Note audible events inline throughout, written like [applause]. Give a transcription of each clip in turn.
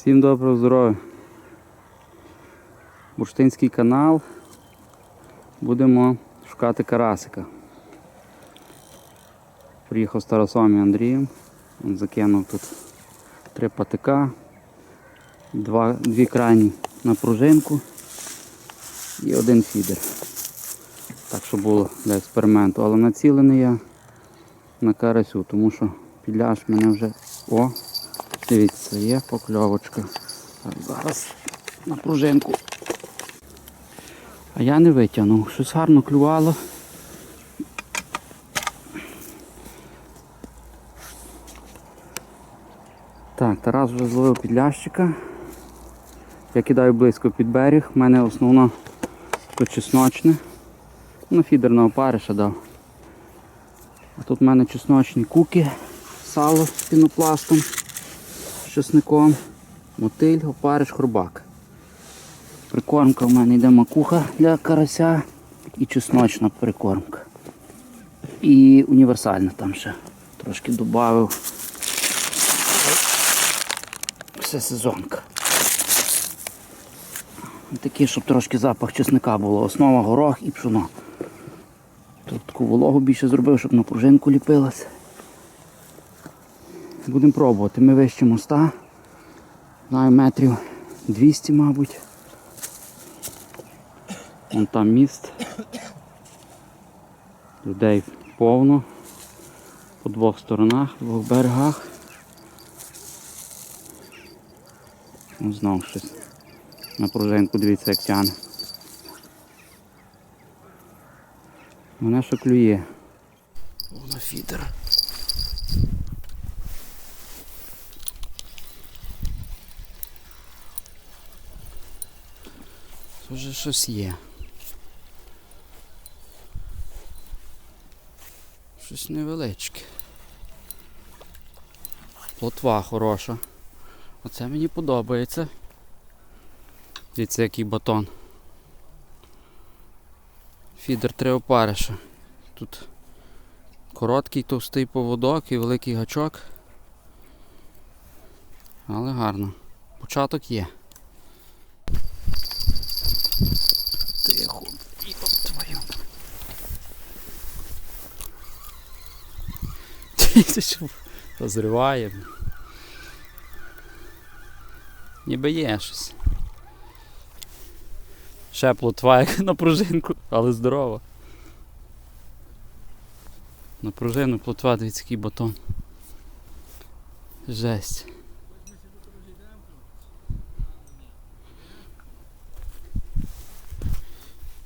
Всім доброго здоров'я. Бурштинський канал. Будемо шукати карасика. Приїхав з Тарасом і Андрієм. Він закинув тут три патика, два, дві крайні на пружинку і один фідер. Так що було для експерименту. Але націлений я на карасю, тому що підляж мене вже... О! Дивіться, є покльовочка. Зараз на пружинку. А я не витягнув. Щось гарно клювало. Так, Тарас вже зловив підлящика. Я кидаю близько під берег. У мене основно чесночне. Ну, фідер на опариша дав. А тут в мене чесночні куки, сало з пінопластом з чесником, мотиль, опариш, хробак. Прикормка в мене йде макуха для карася і чесночна прикормка. І універсальна там ще трошки додав. Все сезонка. Такі, щоб трошки запах чесника було. Основа горох і пшоно. Тут таку вологу більше зробив, щоб на пружинку ліпилась. Будемо пробувати. Ми вище моста. Знаю метрів 200, мабуть. Вон там міст. Людей повно. По двох сторонах, двох берегах. Ну, Знов щось. На пружинку дивіться, як тяне. Мене що клює. Вона фідер. Вже щось є. Щось невеличке. Плотва хороша. Оце мені подобається. Дивіться, який батон. Фідер три опариша. Тут короткий товстий поводок і великий гачок. Але гарно. Початок є. Ти що розриває? Ніби є щось. Ще плотва як на пружинку, але здорова. На пружину плотва, дивіться, який батон. Жесть.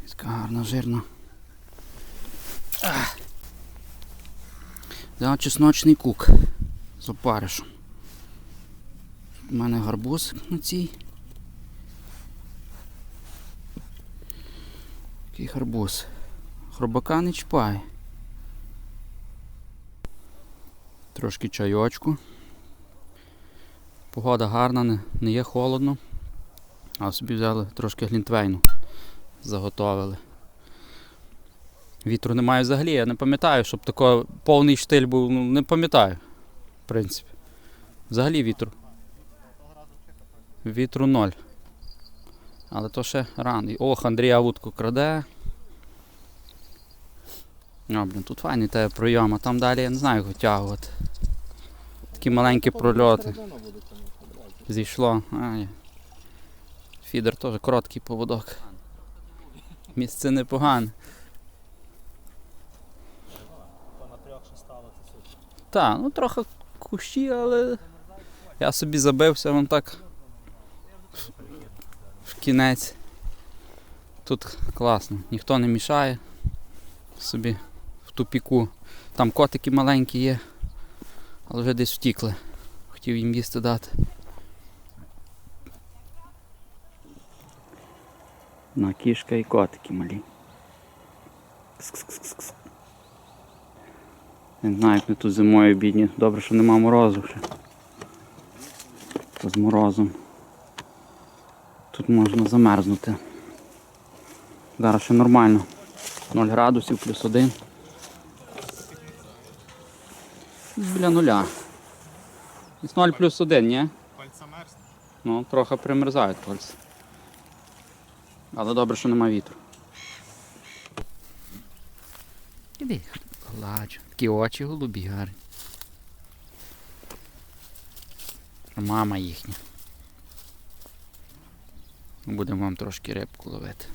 Така гарна, жирна. Ах. Взяв чесночний кук з опаришем. У мене гарбуз на цій. Такий гарбуз. Хробака не чіпає. Трошки чайочку. Погода гарна, не, не є холодно. А собі взяли трошки глінтвейну. Заготовили. Вітру немає взагалі, я не пам'ятаю, щоб такий повний штиль був, ну не пам'ятаю, в принципі. Взагалі вітру. Вітру ноль. Але то ще рано. Ох, Андрія вудку краде. О, блін, тут файний тебе пройом, а там далі я не знаю як витягувати. Такі маленькі прольоти. Зійшло. Ай. Фідер теж короткий поводок. Місце непогане. Так, ну трохи кущі, але я собі забився вон так в кінець. Тут класно, ніхто не мішає собі в тупіку. Там котики маленькі є, але вже десь втікли. Хотів їм їсти дати. На кішка і котики малі. Кс-кс-кс-кс. Не знаю, як ми тут зимою бідні. Добре, що нема морозу. То з морозом. Тут можна замерзнути. Зараз ще нормально. 0 градусів плюс 1. Біля нуля. Десь 0 плюс 1, ні? Пальця мерзне. Ну, трохи примерзають пальці. Але добре, що нема вітру. Іди, гладжу. Такі очі голубі гарні. Мама їхня. Будемо вам трошки рибку ловити.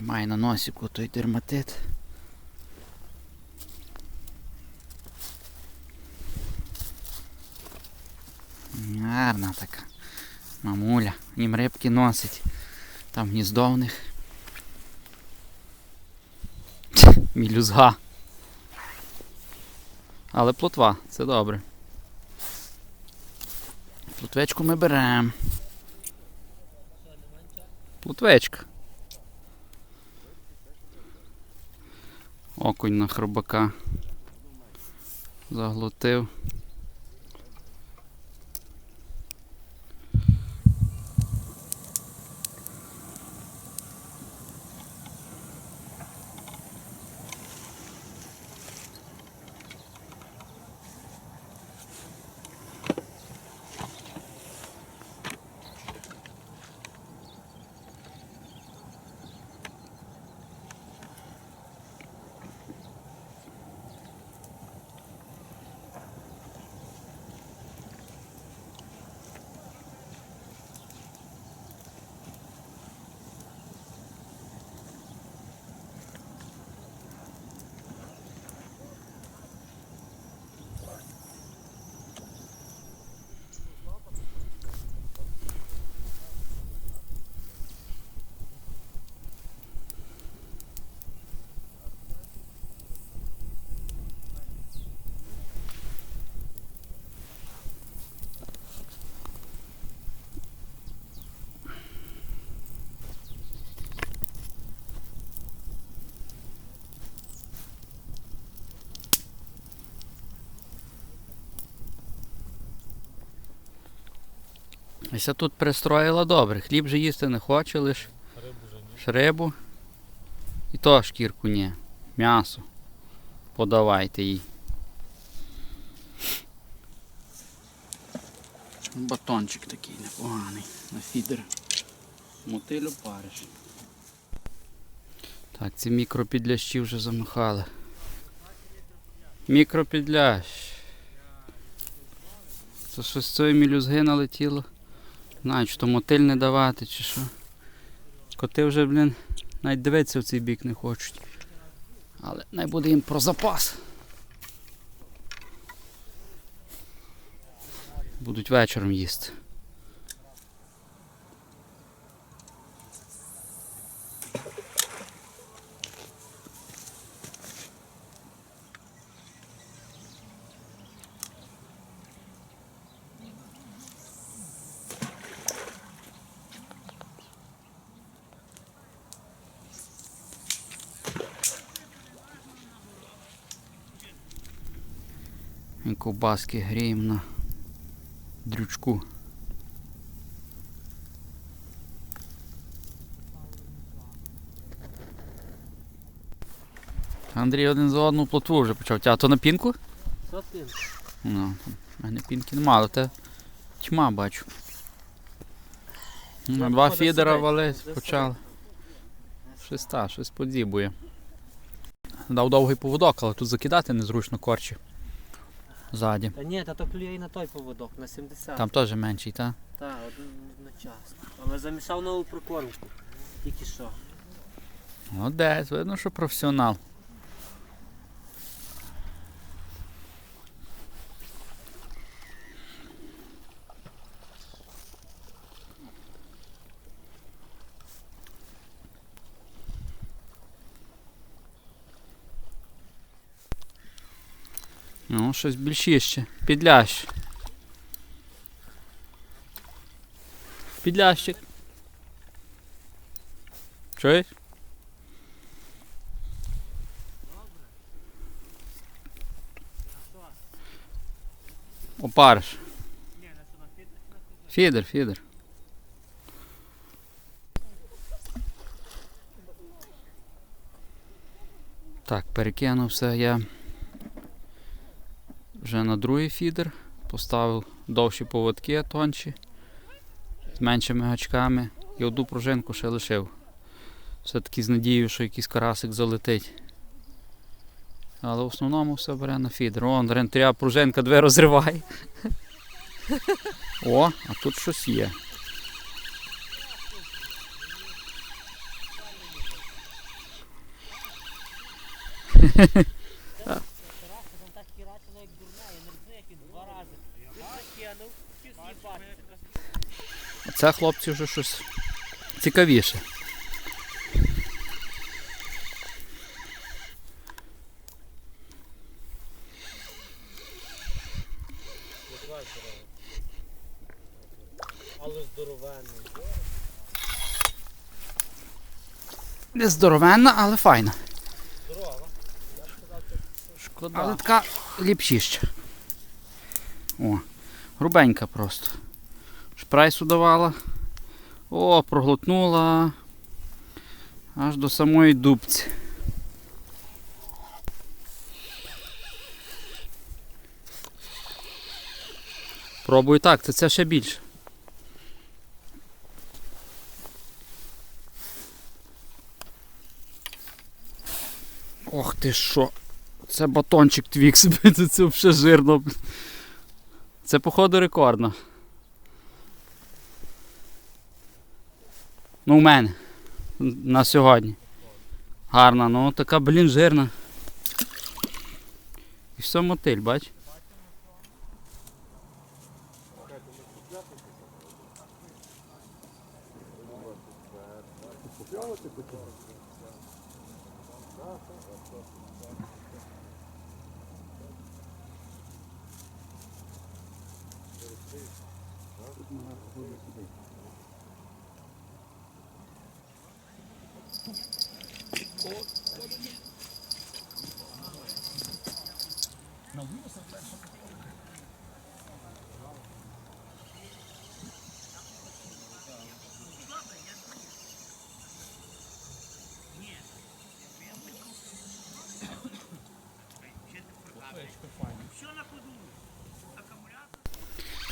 Має на носику той дерматит. Гарна така. Мамуля. Їм рибки носить. Там гніздо в них. Мілюзга. Але плотва, це добре. Плотвечку ми беремо. Плотвечка. Окунь на хробака. Заглотив. Ася тут пристроїла добре. Хліб же їсти не хоче, лиш ж рибу. І то шкірку ні. М'ясо. Подавайте їй. Батончик такий непоганий. На фідер. Мотилю париш. Так, ці мікропідлящі вже замахали. Мікропідлящ. Це щось з цієї мілюзги налетіло. Знаю, чи то мотиль не давати, чи що. Коти вже, блін, навіть дивитися в цей бік не хочуть. Але най буде їм про запас. Будуть вечором їсти. І ковбаски гріємо на дрючку. Андрій один за одну плотву вже почав. Тя, то на пінку? Ну, в мене пінки нема, але те тьма бачу. Ну, два фідера валить, почали. Щось та, щось подібує. Дав довгий поводок, але тут закидати незручно корчі. Ззаді. Та ні, та то клює і на той поводок, на 70. Там теж менший, так? Так, одночасно. Але замішав нову прикормку. Тільки що. Молодець, видно, що професіонал. Ну, щось більшіще. Підлящ. Підлящик. Чуєш? Опариш. Фідер, фідер. Так, перекинув все я вже на другий фідер. Поставив довші поводки тонші. меншими гачками і одну пружинку ще лишив. Все-таки з надією, що якийсь карасик залетить. Але в основному все бере на фідер. Вон, рентря пружинка дві розриває. О, а тут щось є. Там так хірачило, як дурна, я не розумію, як він два рази. Він закинув, хотів з'їбати. А це хлопці вже щось цікавіше. Але здоровенний. Не здоровенна, але файна. Здорова. Шкода. Але така ліпшіща. О, грубенька просто. Шпрайсу давала. О, проглотнула. Аж до самої дубці. Пробую так, це, це ще більше. Ох ти що. Це батончик Твікс, [laughs] це, взагалі жирно. Це походу рекордно. Ну, у мене. На сьогодні. Гарна, ну така, блін, жирна. І все мотиль, бач? Тут вона походить сюди. О,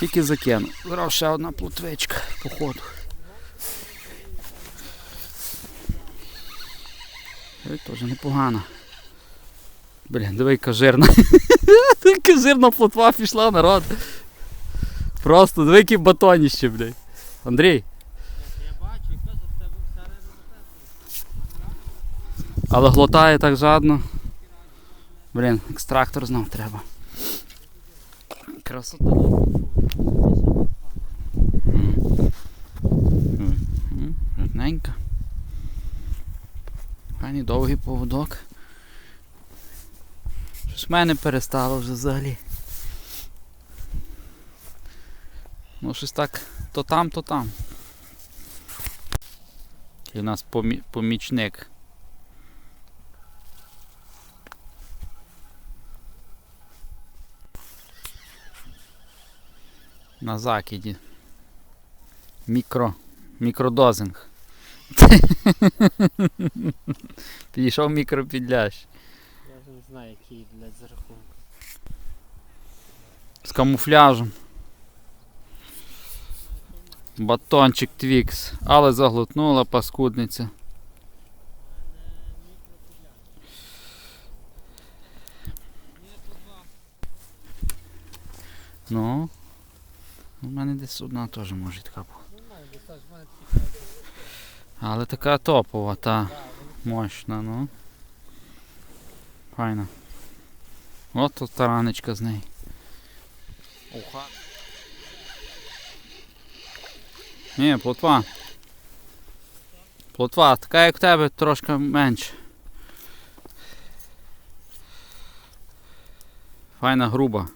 Тільки закинув. Зараз ще одна плотвичка, походу. Теж непогано. Блін, диви, яка жирна. [laughs] Яка жирна плотва пішла, народ. Просто диви, які батоніще, блядь. Андрій, але глотає так жадно. Блін, екстрактор знов треба. Красота. Файний довгий поводок. Щось в мене перестало вже взагалі. Ну щось так то там, то там. І у нас помі- помічник. На закиді. Мікро. Мікродозинг. [laughs] Підійшов мікропідлящ. Я вже не знаю, який, блядь, за рахунок. З камуфляжем. Батончик Твікс. Але заглотнула паскудниця. Ну. У мене десь одна теж може така була. Але така топова, та мощна, ну. Файна. От тут таранечка з неї. Уха. Ні, плотва. Плотва, така як в тебе, трошки менше. Файна груба.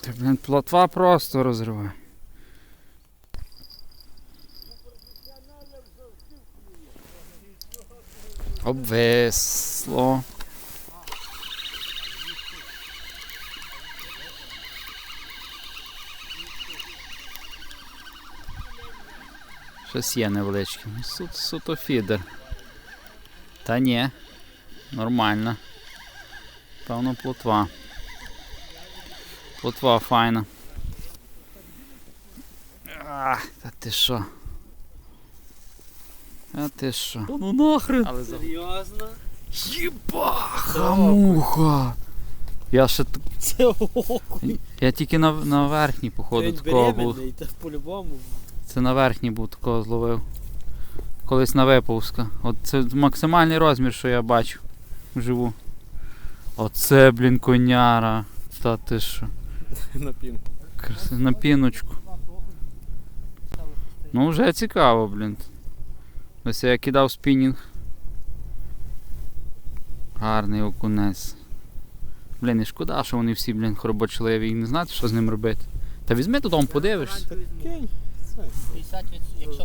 Ти, блін, плотва просто розриває. Обвисло. Щось є невеличке. Ну, Су, суто фідер. Та ні. Нормально. Певно плотва. Плотва файна. Ах, та ти що? А ти що? Ну нахрен. Але. Серйозно? Єбаха муха. Я ще т- Це око. я тільки на, на верхній, походу, Він такого був. беременний, та по-любому. Це на верхній був такого зловив. Колись на виповзка. От це максимальний розмір, що я бачу вживу. Оце, блін, коняра. Та ти що? [laughs] На пін. Крас- На піночку. Ну вже цікаво, блін. Ось я кидав спінінг. Гарний окунець. Блін, і шкода, що вони всі, блін, хоробочливі і не знати, що з ним робити. Та візьми додому, подивишся. Якщо.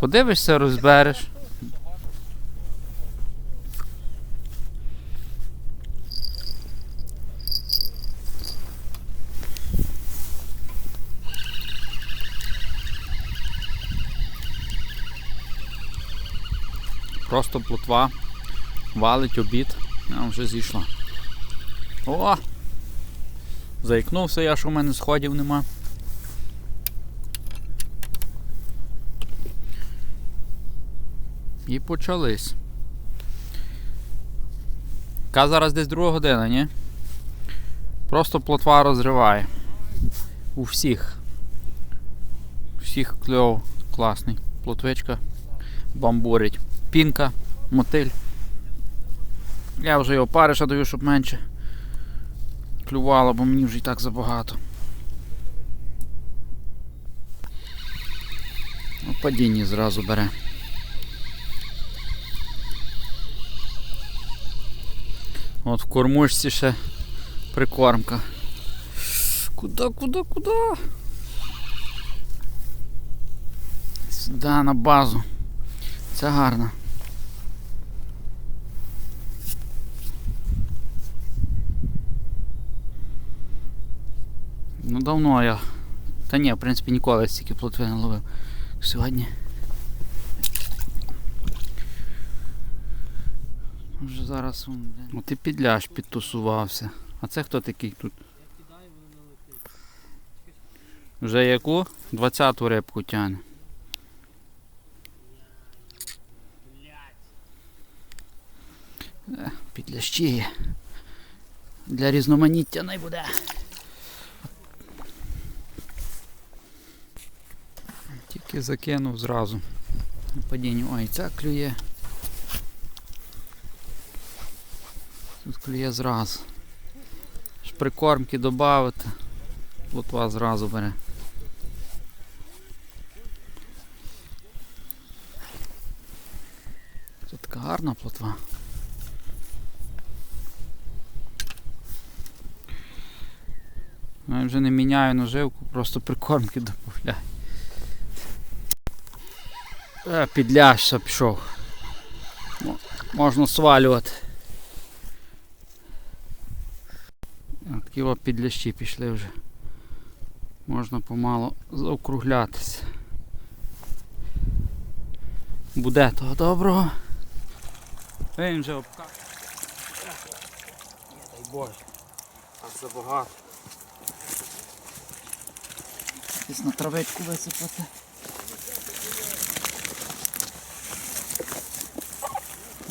Подивишся, розбереш. Просто плотва. Валить обід. А вже зійшла. О! Заікнувся я, що в мене сходів нема. І почались. Яка зараз десь друга година, ні? Просто плотва розриває. У всіх. У всіх кльов класний. Плотвичка бамбурить. Пінка, мотиль. Я вже його париша даю, щоб менше клювало, бо мені вже і так забагато. Ну, падіння зразу бере. От в кормушці ще прикормка. Куда, куда, куда? Сюди на базу. Це гарно. Ну давно я. Та ні, в принципі, ніколи стільки плотви не ловив. Сьогодні. Вже зараз. блін. От і підляш підтусувався. А це хто такий тут? Вже яку? 20-ту рибку тягне. Е, Підлящі. Для різноманіття не буде. Тільки закинув зразу. Падінню. Ой, ця клює. Тут клює зразу. Прикормки додати. Плотва зразу бере. Це така гарна плотва. Я вже не міняю наживку, просто прикормки [laughs] додаю. Е, пішов. Можна свалювати. Такі от підлящі пішли вже. Можна помало заокруглятися. Буде того доброго. Він вже обка. Дай Боже. А забагато. Десь на травичку висипати.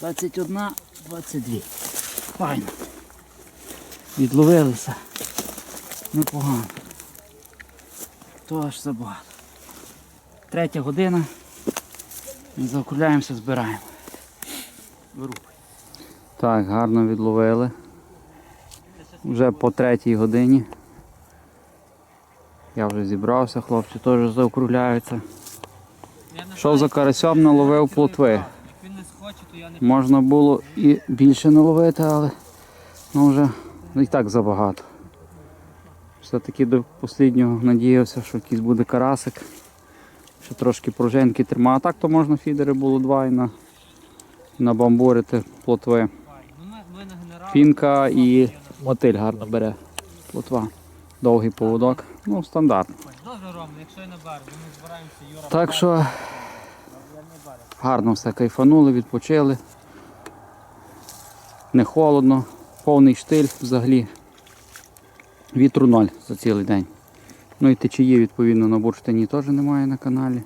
Двадцять одна, двадцять дві. Файно. Відловилися. Непогано. То аж забагато. Третя година. Ми збираємо. Вирубай. Так, гарно відловили. Вже по третій годині. Я вже зібрався, хлопці теж заокругляються. Що за карасьом наловив плотви? Можна було і більше наловити, але ну вже і так забагато. Все-таки до останнього надіявся, що якийсь буде карасик. Ще трошки пружинки тримав. А так то можна фідери було два і на, набамбурити плотви. Ну. Фінка і мотиль гарно бере. Плотва. Довгий поводок. Ну, стандарт. Добре, Ром, якщо я на березі, ми збираємося, Юра. Так що гарно все кайфанули, відпочили. Не холодно, повний штиль взагалі. Вітру ноль за цілий день. Ну і течії, відповідно, на бурштині теж немає на каналі.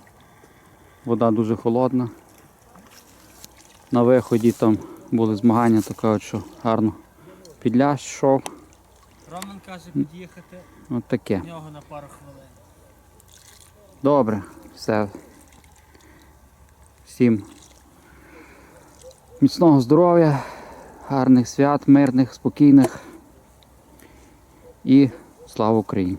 Вода дуже холодна. На виході там були змагання, то кажуть, що гарно підлящ йшов. Роман каже під'їхати От таке. в нього на пару хвилин. Добре, все. Всім міцного здоров'я, гарних свят, мирних, спокійних і слава Україні!